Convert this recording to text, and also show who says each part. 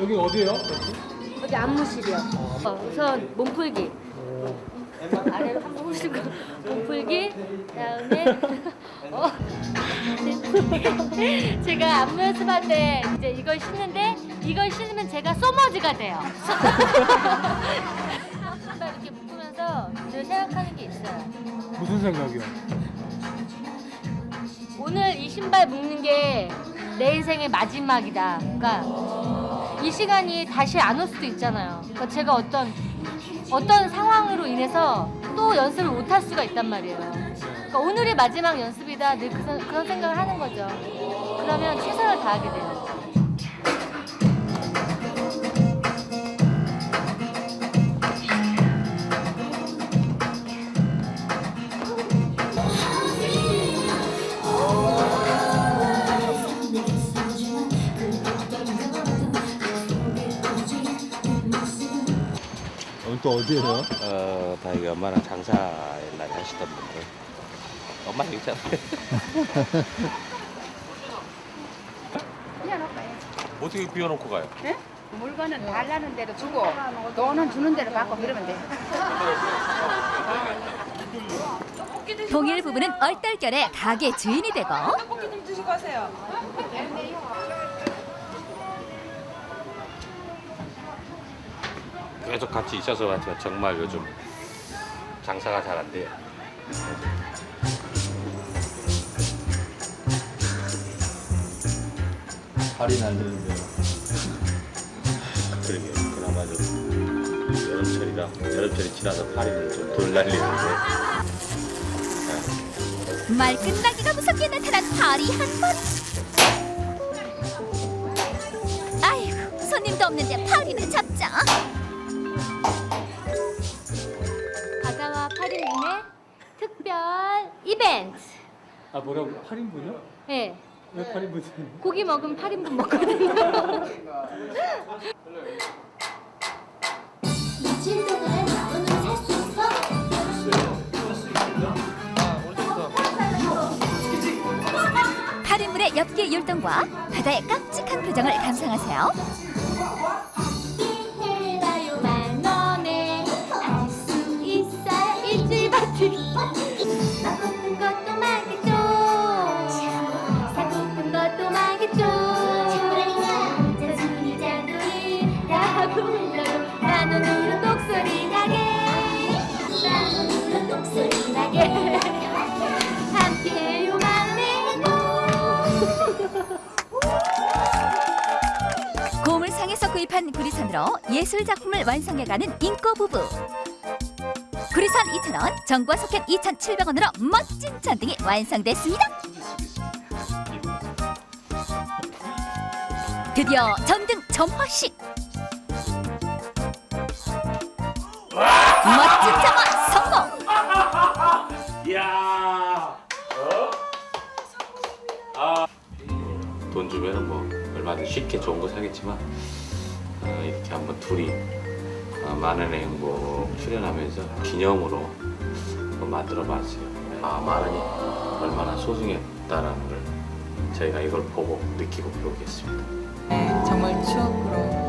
Speaker 1: 여기 어디예요?
Speaker 2: 여기 안무실이요. 어, 우선 몸풀기. 아래로 한번 훑고 몸풀기. 그다음에 어. 제가 안무 연습할 때 이제 이걸 신는데 이걸 신으면 제가 소머지가 돼요. 신발 이렇게 묶으면서 늘 생각하는 게 있어요.
Speaker 1: 무슨 생각이요?
Speaker 2: 오늘 이 신발 묶는 게 내 인생의 마지막이다. 그러니까 이 시간이 다시 안 올 수도 있잖아요. 그러니까 제가 어떤 어떤 상황으로 인해서 또 연습을 못 할 수가 있단 말이에요. 그러니까 오늘이 마지막 연습이다. 늘 그, 생- 그런 생각을 하는 거죠. 그러면 최선을 다하게 돼요.
Speaker 3: 오늘 또 어디에요?
Speaker 4: 어, 다 이게 엄마랑 장사 옛날에 하시던 분들. 엄마 있잖아. 어떻게 비워놓고 가요?
Speaker 5: 물건은 달라는 대로 주고 돈은 주는 대로 받고 그러면 돼.
Speaker 6: 동일 부부는 얼떨결에 가게 주인이 되고
Speaker 4: 계속 같이 있어서 그렇지만 정말 요즘 장사가 잘 안 돼요.
Speaker 3: 발이 날리는데요.
Speaker 4: 그러게 그나마 좀 여름철이라 여름철이 지나서 파리는 좀덜 날리는데
Speaker 6: 말 끝나기가 무섭게 나타난 파리 한 번. 아이고 손님도 없는데 파리를 잡자.
Speaker 2: 파리님의 특별 이벤트.
Speaker 1: 아 뭐라고? 8인분이요?
Speaker 2: 네.
Speaker 1: 왜 8인분이요?
Speaker 2: 고기 먹으면 8인분 먹거든요.
Speaker 7: 며칠 동안 오늘 살수 있어?
Speaker 6: 파인분의 엽기 율동과 바다의 깜찍한 표정을 감상하세요. 구리선으로 예술 작품을 완성해가는 인꼬 부부. 구리선 2,000원, 정과 소켓 2,700원으로 멋진 전등이 완성됐습니다. 드디어 전등 점화식. 멋진 점화 성공.
Speaker 4: 이야 어? 돈 주면은 뭐 얼마든 쉽게 좋은 거 사겠지만 어, 이렇게 한번 둘이 어, 만원의 행복 출연하면서 기념으로 한번 만들어 봤어요. 아, 만 원이 얼마나 소중했다라는 걸 저희가 이걸 보고 느끼고 배우겠습니다.
Speaker 8: 네, 정말 추억으로